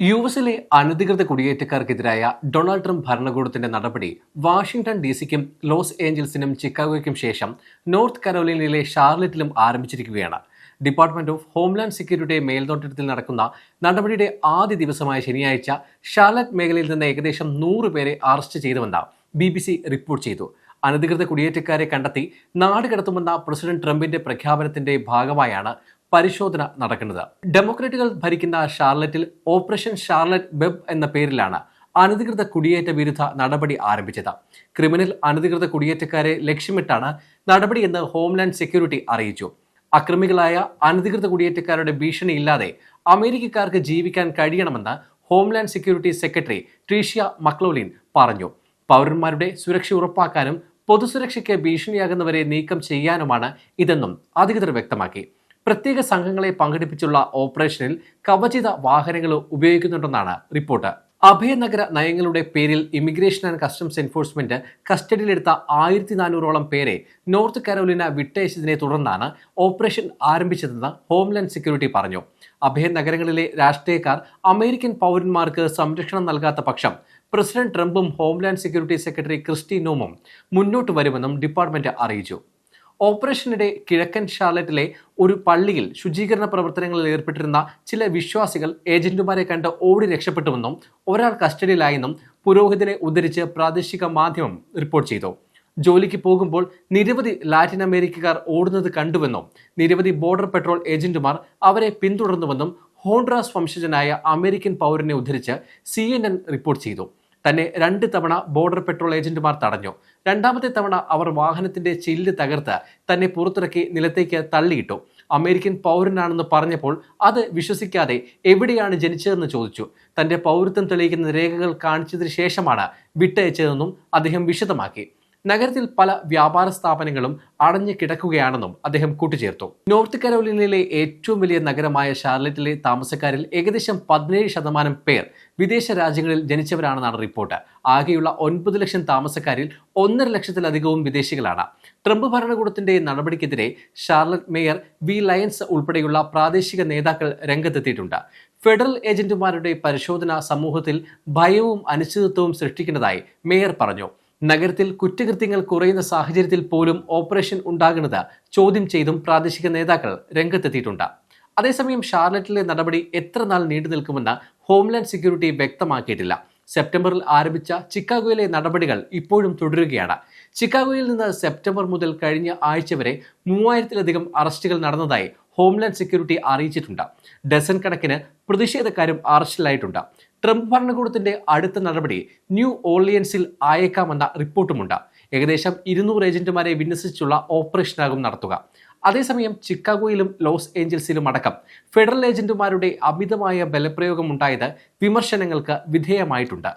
U എസിലെ അനധികൃത കുടിയേറ്റക്കാർക്കെതിരായ Donald Trump ഭരണകൂടത്തിന്റെ നടപടി വാഷിംഗ്ടൺ ഡി സിക്കും ലോസ് ഏഞ്ചൽസിനും ചിക്കാഗോയ്ക്കും ശേഷം നോർത്ത് കരോലിനയിലെ ഷാർലറ്റിലും ആരംഭിച്ചിരിക്കുകയാണ്. ഡിപ്പാർട്ട്മെന്റ് ഓഫ് ഹോംലാൻഡ് സെക്യൂരിറ്റിയുടെ മേൽനോട്ടത്തിൽ നടക്കുന്ന നടപടിയുടെ ആദ്യ ദിവസമായ ശനിയാഴ്ച ഷാർലറ്റ് മേഖലയിൽ നിന്ന് ഏകദേശം നൂറ് പേരെ അറസ്റ്റ് ചെയ്തുവെന്ന് ബി ബി സി റിപ്പോർട്ട് ചെയ്തു. അനധികൃത കുടിയേറ്റക്കാരെ കണ്ടെത്തി നാട് കടത്തുമെന്ന പ്രസിഡന്റ് ട്രംപിന്റെ പ്രഖ്യാപനത്തിന്റെ ഭാഗമായാണ് പരിശോധന നടക്കുന്നത്. ഡെമോക്രാറ്റുകൾ ഭരിക്കുന്ന ഷാർലറ്റിൽ ഓപ്പറേഷൻ ഷാർലറ്റ് വെബ് എന്ന പേരിലാണ് അനധികൃത കുടിയേറ്റ വിരുദ്ധ നടപടി ആരംഭിച്ചത്. ക്രിമിനൽ അനധികൃത കുടിയേറ്റക്കാരെ ലക്ഷ്യമിട്ടാണ് നടപടിയെന്ന് ഹോംലാൻഡ് സെക്യൂരിറ്റി അറിയിച്ചു. അക്രമികളായ അനധികൃത കുടിയേറ്റക്കാരുടെ ഭീഷണിയില്ലാതെ അമേരിക്കക്കാർക്ക് ജീവിക്കാൻ കഴിയണമെന്ന് homeland security secretary Tricia McLaughlin പറഞ്ഞു. പൗരന്മാരുടെ സുരക്ഷ ഉറപ്പാക്കാനും പൊതുസുരക്ഷയ്ക്ക് ഭീഷണിയാകുന്നവരെ നീക്കം ചെയ്യാനുമാണ് ഇതെന്നും അധികൃതർ വ്യക്തമാക്കി. പ്രത്യേക സംഘങ്ങളെ പങ്കെടുപ്പിച്ചുള്ള ഓപ്പറേഷനിൽ കവചിത വാഹനങ്ങൾ ഉപയോഗിക്കുന്നുണ്ടെന്നാണ് റിപ്പോർട്ട്. അഭയനഗര നയങ്ങളുടെ പേരിൽ ഇമിഗ്രേഷൻ ആൻഡ് കസ്റ്റംസ് എൻഫോഴ്സ്മെന്റ് കസ്റ്റഡിയിലെടുത്ത ആയിരത്തി നാനൂറോളം പേരെ നോർത്ത് കരോലിന വിട്ടയച്ചതിനെ തുടർന്നാണ് ഓപ്പറേഷൻ ആരംഭിച്ചതെന്ന് ഹോംലാൻഡ് സെക്യൂരിറ്റി പറഞ്ഞു. അഭയനഗരങ്ങളിലെ രാഷ്ട്രീയക്കാർ അമേരിക്കൻ പൗരന്മാർക്ക് സംരക്ഷണം നൽകാത്ത പക്ഷം പ്രസിഡന്റ് ട്രംപും ഹോംലാൻഡ് സെക്യൂരിറ്റി സെക്രട്ടറി ക്രിസ്റ്റി നോമും മുന്നോട്ട് വരുമെന്നും ഡിപ്പാർട്ട്മെന്റ് അറിയിച്ചു. ഓപ്പറേഷനിടെ കിഴക്കൻ ഷാർലറ്റിലെ ഒരു പള്ളിയിൽ ശുചീകരണ പ്രവർത്തനങ്ങളിൽ ഏർപ്പെട്ടിരുന്ന ചില വിശ്വാസികൾ ഏജന്റുമാരെ കണ്ട് ഓടി രക്ഷപ്പെട്ടുവെന്നും ഒരാൾ കസ്റ്റഡിയിലായെന്നും പുരോഹിതനെ ഉദ്ധരിച്ച് പ്രാദേശിക മാധ്യമം റിപ്പോർട്ട് ചെയ്തു. ജോലിക്ക് പോകുമ്പോൾ നിരവധി ലാറ്റിൻ അമേരിക്കക്കാർ ഓടുന്നത് കണ്ടുവെന്നും നിരവധി ബോർഡർ പെട്രോൾ ഏജന്റുമാർ അവരെ പിന്തുടർന്നുവെന്നും ഹോൺഡ്രാസ് വംശജനായ അമേരിക്കൻ പൗരനെ ഉദ്ധരിച്ച് സി റിപ്പോർട്ട് ചെയ്തു. തന്നെ രണ്ട് തവണ ബോർഡർ പെട്രോൾ ഏജന്റുമാർ തടഞ്ഞു. രണ്ടാമത്തെ തവണ അവർ വാഹനത്തിന്റെ ചില്ല് തകർത്ത് തന്നെ പുറത്തിറക്കി നിലത്തേക്ക് തള്ളിയിട്ടു. അമേരിക്കൻ പൗരനാണെന്ന് പറഞ്ഞപ്പോൾ അത് വിശ്വസിക്കാതെ എവിടെയാണ് ജനിച്ചതെന്ന് ചോദിച്ചു. തന്റെ പൗരത്വം തെളിയിക്കുന്ന രേഖകൾ കാണിച്ചതിന് ശേഷമാണ് വിട്ടയച്ചതെന്നും അദ്ദേഹം വിശദമാക്കി. നഗരത്തിൽ പല വ്യാപാര സ്ഥാപനങ്ങളും അടഞ്ഞു കിടക്കുകയാണെന്നും അദ്ദേഹം കൂട്ടിച്ചേർത്തു. നോർത്ത് കരോലിനയിലെ ഏറ്റവും വലിയ നഗരമായ ഷാർലറ്റിലെ താമസക്കാരിൽ ഏകദേശം പതിനേഴ് ശതമാനം പേർ വിദേശ രാജ്യങ്ങളിൽ ജനിച്ചവരാണെന്നാണ് റിപ്പോർട്ട്. ആകെയുള്ള ഒൻപത് ലക്ഷം താമസക്കാരിൽ ഒന്നര ലക്ഷത്തിലധികവും വിദേശികളാണ്. ട്രംപ് ഭരണകൂടത്തിന്റെ നടപടിക്കെതിരെ ഷാർലറ്റ് മേയർ വി ലയൻസ് ഉൾപ്പെടെയുള്ള പ്രാദേശിക നേതാക്കൾ രംഗത്തെത്തിയിട്ടുണ്ട്. ഫെഡറൽ ഏജന്റുമാരുടെ പരിശോധന സമൂഹത്തിൽ ഭയവും അനിശ്ചിതത്വവും സൃഷ്ടിക്കുന്നതായി മേയർ പറഞ്ഞു. നഗരത്തിൽ കുറ്റകൃത്യങ്ങൾ കുറയുന്ന സാഹചര്യത്തിൽ പോലും ഓപ്പറേഷൻ ഉണ്ടാകുന്നത് ചോദ്യം ചെയ്തും പ്രാദേശിക നേതാക്കൾ രംഗത്തെത്തിയിട്ടുണ്ട്. അതേസമയം ഷാർലറ്റിലെ നടപടി എത്ര നാൾ നീണ്ടു നിൽക്കുമെന്ന് ഹോംലാൻഡ് സെക്യൂരിറ്റി വ്യക്തമാക്കിയിട്ടില്ല. സെപ്റ്റംബറിൽ ആരംഭിച്ച ചിക്കാഗോയിലെ നടപടികൾ ഇപ്പോഴും തുടരുകയാണ്. ചിക്കാഗോയിൽ നിന്ന് സെപ്റ്റംബർ മുതൽ കഴിഞ്ഞ ആഴ്ച വരെ മൂവായിരത്തിലധികം അറസ്റ്റുകൾ നടന്നതായി ഹോംലാൻഡ് സെക്യൂരിറ്റി അറിയിച്ചിട്ടുണ്ട്. ഡസൻ കണക്കിന് പ്രതിഷേധക്കാരും അറസ്റ്റിലായിട്ടുണ്ട്. ട്രംപ് ഭരണകൂടത്തിന്റെ അടുത്ത നടപടി ന്യൂ ഓർലിയൻസിൽ ആയേക്കാമെന്ന റിപ്പോർട്ടുമുണ്ട്. ഏകദേശം ഇരുന്നൂറ് ഏജന്റുമാരെ വിന്യസിച്ചുള്ള ഓപ്പറേഷനാകും നടത്തുക. അതേസമയം ചിക്കാഗോയിലും ലോസ് ഏഞ്ചൽസിലും അടക്കം ഫെഡറൽ ഏജന്റുമാരുടെ അമിതമായ ബലപ്രയോഗം ഉണ്ടായത് വിമർശനങ്ങൾക്ക് വിധേയമായിട്ടുണ്ട്.